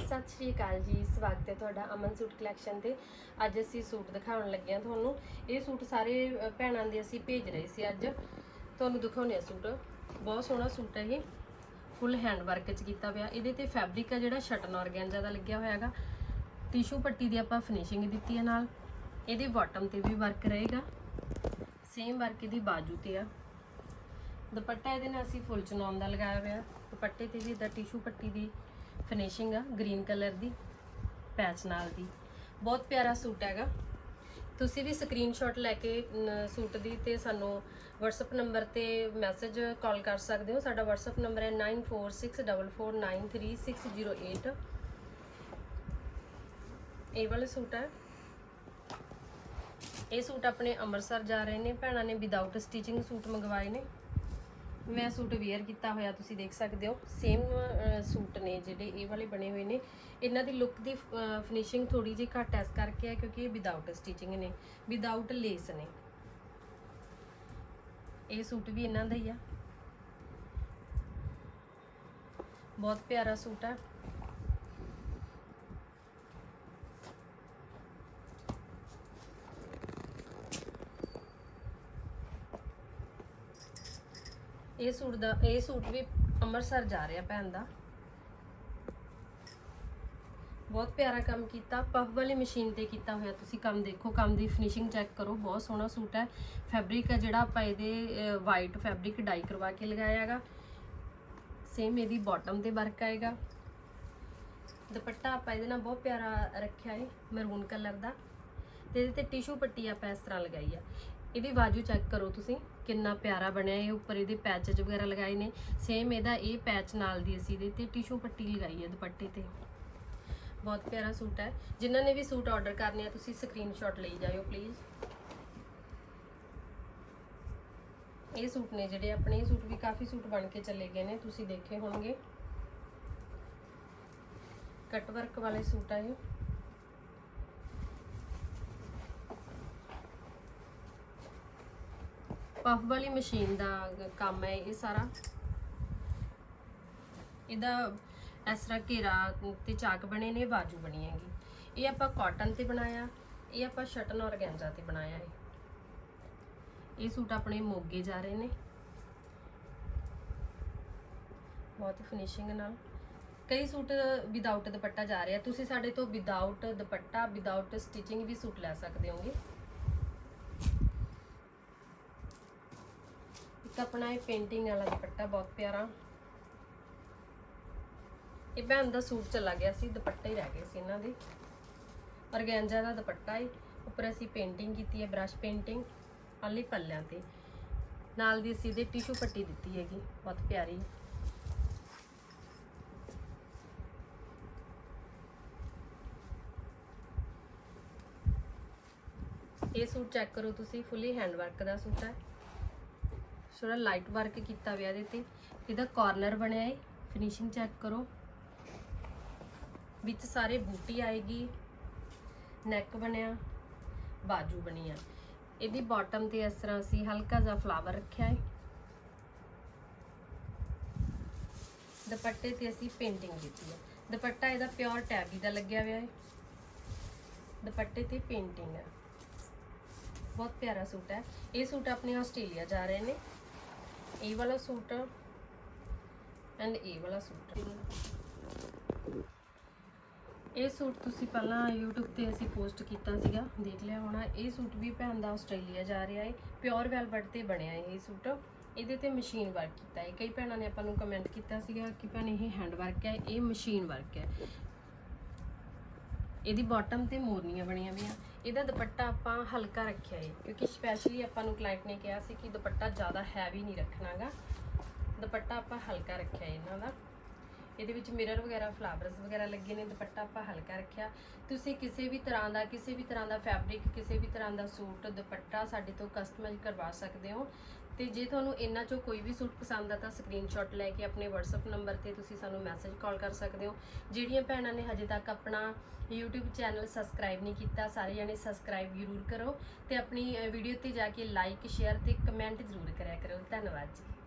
ਸਤਿ ਸ਼੍ਰੀ ਅਕਾਲ ਜੀ, ਸਵਾਗਤ ਹੈ ਤੁਹਾਡਾ ਅਮਨ ਸੂਟ ਕਲੈਕਸ਼ਨ ਤੇ। ਅੱਜ ਅਸੀਂ ਸੂਟ ਦਿਖਾਉਣ ਲੱਗੇ ਹਾਂ ਤੁਹਾਨੂੰ। ਇਹ ਸੂਟ ਸਾਰੇ ਭੈਣਾਂ ਦੇ ਅਸੀਂ ਭੇਜ ਰਹੇ ਸੀ ਅੱਜ। ਤੁਹਾਨੂੰ ਦਿਖਾਉਣੇ ਆ ਸੂਟ। ਬਹੁਤ ਸੋਹਣਾ ਸੂਟ ਹੈ ਇਹ। ਫੁੱਲ ਹੈਂਡ ਵਰਕ ਚ ਕੀਤਾ ਹੋਇਆ। ਇਹਦੇ ਤੇ ਫੈਬਰਿਕ ਆ ਜਿਹੜਾ ਸ਼ਟਨ ਔਰਗੈਂਜਾ ਦਾ ਲੱਗਿਆ ਹੋਇਆ ਹੈਗਾ। ਟਿਸ਼ੂ ਪੱਟੀ ਦੀ ਆਪਾਂ ਫਿਨਿਸ਼ਿੰਗ ਦਿੱਤੀ ਹੈ ਨਾਲ। ਇਹਦੇ ਬਾਟਮ ਤੇ ਵੀ ਵਰਕ ਰਹੇਗਾ। ਸੇਮ ਵਰਕ ਇਹਦੀ ਬਾਜੂ ਤੇ ਆ। ਦੁਪੱਟਾ ਇਹਦੇ ਨਾਲ ਅਸੀਂ ਫੁੱਲ ਚਨੌਨ ਦਾ ਲਗਾਇਆ ਹੋਇਆ। ਦੁਪੱਟੇ ਤੇ ਵੀ ਇਦਾਂ ਟਿਸ਼ੂ ਪੱਟੀ ਦੀ ਫਿਨਿਸ਼ਿੰਗ ਆ ਗ੍ਰੀਨ ਕਲਰ ਦੀ ਪੈਚ ਨਾਲ ਦੀ। ਬਹੁਤ ਪਿਆਰਾ ਸੂਟ ਹੈਗਾ। ਤੁਸੀਂ ਵੀ ਸਕਰੀਨਸ਼ਾਟ ਲੈ ਕੇ ਸੂਟ ਦੀ ਤੇ ਸਾਨੂੰ WhatsApp ਨੰਬਰ ਤੇ ਮੈਸੇਜ ਕਾਲ ਕਰ ਸਕਦੇ ਹੋ। ਸਾਡਾ WhatsApp ਨੰਬਰ ਹੈ 9464493608 ਇਹ ਵਾਲਾ ਸੂਟ ਹੈ। ਇਹ ਸੂਟ ਆਪਣੇ ਅੰਮ੍ਰਿਤਸਰ ਜਾ ਰਹੇ ਨੇ। ਭੈਣਾਂ ਨੇ ਵਿਦਆਊਟ ਸਟਿਚਿੰਗ ਸੂਟ ਮੰਗਵਾਏ ਨੇ। ਮੈਂ ਸੂਟ ਵੇਅਰ ਕੀਤਾ ਹੋਇਆ, ਤੁਸੀਂ ਦੇਖ ਸਕਦੇ ਹੋ। ਸੇਮ ਸੂਟ ਨੇ ਜਿਹੜੇ, ਇਹ ਵਾਲੇ ਬਣੇ ਹੋਏ ਨੇ। ਇਹਨਾਂ ਦੀ ਲੁੱਕ ਦੀ ਫਿਨਿਸ਼ਿੰਗ ਥੋੜੀ ਜਿਹੀ ਘੱਟ ਐਸ ਕਰਕੇ ਹੈ, ਕਿਉਂਕਿ ਇਹ ਵਿਦਆਊਟ ਸਟਿਚਿੰਗ ਨੇ ਵਿਦਆਊਟ ਲੇਸ ਨੇ। ਇਹ ਸੂਟ ਵੀ ਇਹਨਾਂ ਦਾ ਹੀ ਆ। ਬਹੁਤ ਪਿਆਰਾ ਸੂਟ ਹੈ ਇਹ ਸੂਟ ਦਾ, ਇਹ ਸੂਟ ਵੀ ਅੰਮ੍ਰਿਤਸਰ ਜਾ ਰਿਹਾ ਭੈਣ ਦਾ। ਬਹੁਤ ਪਿਆਰਾ ਕੰਮ ਕੀਤਾ। ਪਫ ਵਾਲੀ ਮਸ਼ੀਨ ਤੇ ਕੀਤਾ ਹੋਇਆ ਤੁਸੀਂ ਕੰਮ ਦੇਖੋ। ਕੰਮ ਦੀ ਫਿਨਿਸ਼ਿੰਗ ਚੈੱਕ ਕਰੋ। ਬਹੁਤ ਸੋਹਣਾ ਸੂਟ ਹੈ। ਫੈਬਰਿਕ ਹੈ ਜਿਹੜਾ ਆਪਾਂ ਇਹਦੇ ਵਾਈਟ ਫੈਬਰਿਕ ਡਾਈ ਕਰਵਾ ਕੇ ਲਗਾਇਆ ਹੈਗਾ। ਸੇਮ ਇਹਦੀ ਬਾਟਮ ਤੇ ਵਰਕ ਆਏਗਾ। ਦੁਪੱਟਾ ਆਪਾਂ ਇਹਦੇ ਨਾਲ ਬਹੁਤ ਪਿਆਰਾ ਰੱਖਿਆ ਹੈ ਮਰੂਨ ਕਲਰ ਦਾ। ਤੇ ਇਹਦੇ ਤੇ ਟਿਸ਼ੂ ਪੱਟੀ ਆਪਾਂ ਇਸ ਤਰ੍ਹਾਂ ਲਗਾਈ ਆ। ਇਹਦੀ ਬਾਜੂ ਚੈੱਕ ਕਰੋ ਤੁਸੀਂ, ਕਿੰਨਾ ਪਿਆਰਾ ਬਣਿਆ ਇਹ ਉੱਪਰ, ਇਹਦੇ ਪੈਚਸ ਵਗੈਰਾ ਲਗਾਏ ਨੇ। ਸੇਮ ਇਹਦਾ ਇਹ ਪੈਚ ਨਾਲ ਦੀ ਅਸੀਂ ਇਹਦੇ ਤੇ ਟਿਸ਼ੂ ਪੱਟੀ ਲਗਾਈ ਹੈ ਦੁਪੱਟੇ ਤੇ। ਬਹੁਤ ਪਿਆਰਾ ਸੂਟ ਹੈ। ਜਿਨ੍ਹਾਂ ਨੇ ਵੀ ਸੂਟ ਆਰਡਰ ਕਰਨੇ ਆ, ਤੁਸੀਂ ਸਕਰੀਨਸ਼ਾਟ ਲਈ ਜਾਇਓ ਪਲੀਜ਼ ਇਹ ਸੂਟ ਨੇ ਜਿਹੜੇ ਆਪਣੇ, ਇਹ ਸੂਟ ਵੀ ਕਾਫੀ ਸੂਟ ਬਣ ਕੇ ਚੱਲੇ ਗਏ ਨੇ, ਤੁਸੀਂ ਦੇਖੇ ਹੋਣਗੇ। ਕੱਟ ਵਰਕ ਵਾਲੇ ਸੂਟ ਆ ਇਹ। ਪਫ ਵਾਲੀ ਮਸ਼ੀਨ ਦਾ ਕੰਮ ਹੈ ਇਹ ਸਾਰਾ। ਇਹਦਾ ਇਸ ਤਰ੍ਹਾਂ ਘੇਰਾ ਤੇ ਚਾਕ ਬਣੇ ਨੇ, ਬਾਜੂ ਬਣੀ ਹੈਗੀ। ਇਹ ਆਪਾਂ ਕਾਟਨ ਤੇ ਬਣਾਇਆ, ਇਹ ਆਪਾਂ ਸ਼ਟਨ ਔਰਗੈਂਜਾ ਤੇ ਬਣਾਇਆ ਹੈ। ਇਹ ਸੂਟ ਆਪਣੇ ਮੋਗੇ ਜਾ ਰਹੇ ਨੇ। ਬਹੁਤ ਫਿਨਿਸ਼ਿੰਗ ਨਾਲ। ਕਈ ਸੂਟ ਵਿਦਆਊਟ ਦੁਪੱਟਾ ਜਾ ਰਿਹਾ। ਤੁਸੀਂ ਸਾਡੇ ਤੋਂ ਵਿਦਆਊਟ ਦੁਪੱਟਾ ਵਿਦਆਊਟ ਸਟਿਚਿੰਗ ਵੀ ਸੂਟ ਲੈ ਸਕਦੇ ਹੋਗੇ। ਇੱਕ ਆਪਣਾ ਇਹ ਪੇਂਟਿੰਗ ਵਾਲਾ ਦੁਪੱਟਾ ਬਹੁਤ ਪਿਆਰਾ। ਇਹ ਭੈਣ ਦਾ ਸੂਟ ਚਲਾ ਗਿਆ ਸੀ, ਦੁਪੱਟੇ ਹੀ ਰਹਿ ਗਏ ਸੀ ਇਹਨਾਂ ਦੇ। ਔਰਗੈਂਜਾ ਦਾ ਦੁਪੱਟਾ ਹੈ ਉੱਪਰ ਅਸੀਂ ਪੇਂਟਿੰਗ ਕੀਤੀ ਹੈ ਬ੍ਰਸ਼ ਪੇਂਟਿੰਗ ਆਲੀ ਪੱਲਿਆਂ ਤੇ। ਨਾਲ ਦੀ ਅਸੀਂ ਇਹਦੇ ਟਿਸ਼ੂ ਪੱਟੀ ਦਿੱਤੀ ਹੈਗੀ, ਬਹੁਤ ਪਿਆਰੀ। ਇਹ ਸੂਟ ਚੈੱਕ ਕਰੋ ਤੁਸੀਂ ਫੁੱਲੀ ਹੈਂਡ ਵਰਕ ਦਾ ਸੂਟ ਹੈ। ਥੋੜਾ ਲਾਈਟ ਵਰਕ ਕੀਤਾ ਹੋਇਆ ਇਹਦੇ ਤੇ। ਇਹਦਾ ਕਾਰਨਰ ਬਣਿਆ ਹੈ ਫਿਨਿਸ਼ਿੰਗ ਚੈੱਕ ਕਰੋ। ਵਿੱਚ ਸਾਰੇ ਬੂਟੀ ਆਏਗੀ। ਨੈਕ ਬਣਿਆ। ਬਾਜੂ ਬਣੀ ਆ। ਇਹਦੀ ਬਾਟਮ ਤੇ ਇਸ ਤਰ੍ਹਾਂ ਅਸੀਂ ਹਲਕਾ ਜਿਹਾ ਫਲਾਵਰ ਰੱਖਿਆ ਹੈ ਦੁਪੱਟੇ ਤੇ ਅਸੀਂ ਪੇਂਟਿੰਗ ਕੀਤੀ ਹੈ ਦੁਪੱਟਾ ਇਹਦਾ ਪਿਓਰ ਟੈਬੀ ਦਾ ਲੱਗਿਆ ਹੋਇਆ ਹੈ ਦੁਪੱਟੇ ਤੇ ਪੇਂਟਿੰਗ ਹੈ ਬਹੁਤ ਪਿਆਰਾ ਸੂਟ ਹੈ ਇਹ ਸੂਟ ਆਪਣੇ ਆਸਟ੍ਰੇਲੀਆ ਜਾ ਰਹੇ ਨੇ। ਇਹ ਵਾਲਾ ਸੂਟ ਐਂਡ ਇਹ ਵਾਲਾ ਸੂਟ ਇਹ ਸੂਟ ਤੁਸੀਂ ਪਹਿਲਾਂ YouTube ਤੇ ਅਸੀਂ ਪੋਸਟ ਕੀਤਾ ਸੀਗਾ। ਦੇਖ ਲਿਆ ਹੋਣਾ, ਇਹ ਸੂਟ ਵੀ ਭੈਣ ਦਾ ਆਸਟ੍ਰੇਲੀਆ ਜਾ ਰਿਹਾ ਹੈ ਪਿਓਰ ਵੈਲਵਟ ਤੇ ਬਣਿਆ ਹੈ ਇਹ ਸੂਟ। ਇਹਦੇ ਤੇ ਮਸ਼ੀਨ ਵਰਕ ਕੀਤਾ ਹੈ ਕਈ ਭੈਣਾਂ ਨੇ ਆਪਾਂ ਨੂੰ ਕਮੈਂਟ ਕੀਤਾ ਸੀਗਾ ਕਿ ਭੈਣ ਇਹ ਹੈਂਡ ਵਰਕ ਹੈ, ਇਹ ਮਸ਼ੀਨ ਵਰਕ ਹੈ। ਇਹਦੀ ਬਾਟਮ ਤੇ ਮੋਰਨੀਆਂ ਬਣੀਆਂ ਵੀ ਆ ਇਹਦਾ ਦੁਪੱਟਾ ਆਪਾਂ ਹਲਕਾ ਰੱਖਿਆ ਹੈ ਕਿਉਂਕਿ ਸਪੈਸ਼ਲੀ ਆਪਾਂ ਨੂੰ ਕਲਾਇੰਟ ਨੇ ਕਿਹਾ ਸੀ ਕਿ ਦੁਪੱਟਾ ਜ਼ਿਆਦਾ ਹੈਵੀ ਨਹੀਂ ਰੱਖਣਾਗਾ। ਦੁਪੱਟਾ ਆਪਾਂ ਹਲਕਾ ਰੱਖਿਆ ਹੈ ਇਹਨਾਂ ਦਾ। ਇਹਦੇ ਵਿੱਚ ਮਿਰਰ ਵਗੈਰਾ ਫਲਾਵਰਸ ਵਗੈਰਾ ਲੱਗੇ ਨੇ, ਦੁਪੱਟਾ ਆਪਾਂ ਹਲਕਾ ਰੱਖਿਆ। ਤੁਸੀਂ ਕਿਸੇ ਵੀ ਤਰ੍ਹਾਂ ਦਾ, ਕਿਸੇ ਵੀ ਤਰ੍ਹਾਂ ਦਾ ਫੈਬਰਿਕ ਕਿਸੇ ਵੀ ਤਰ੍ਹਾਂ ਦਾ ਸੂਟ, ਦੁਪੱਟਾ ਸਾਡੇ ਤੋਂ ਕਸਟਮਾਈਜ਼ ਕਰਵਾ ਸਕਦੇ ਹੋ। ਤੇ ਜੇ ਤੁਹਾਨੂੰ ਇਹਨਾਂ ਚੋਂ ਕੋਈ ਵੀ ਸੂਟ ਪਸੰਦ ਆ ਤਾਂ ਸਕਰੀਨਸ਼ਾਟ ਲੈ ਕੇ ਆਪਣੇ WhatsApp ਨੰਬਰ ਤੇ ਤੁਸੀਂ ਸਾਨੂੰ ਮੈਸੇਜ ਕਾਲ ਕਰ ਸਕਦੇ ਹੋ। ਜਿਹੜੀਆਂ ਭੈਣਾਂ ਨੇ ਹਜੇ ਤੱਕ ਆਪਣਾ YouTube ਚੈਨਲ ਸਬਸਕ੍ਰਾਈਬ ਨਹੀਂ ਕੀਤਾ, ਸਾਰੇ ਜਣੇ ਸਬਸਕ੍ਰਾਈਬ ਜ਼ਰੂਰ ਕਰੋ ਤੇ ਆਪਣੀ ਵੀਡੀਓ ਤੇ ਜਾ ਕੇ ਲਾਈਕ ਸ਼ੇਅਰ ਤੇ ਕਮੈਂਟ ਜ਼ਰੂਰ ਕਰਿਆ ਕਰੋ। ਧੰਨਵਾਦ ਜੀ।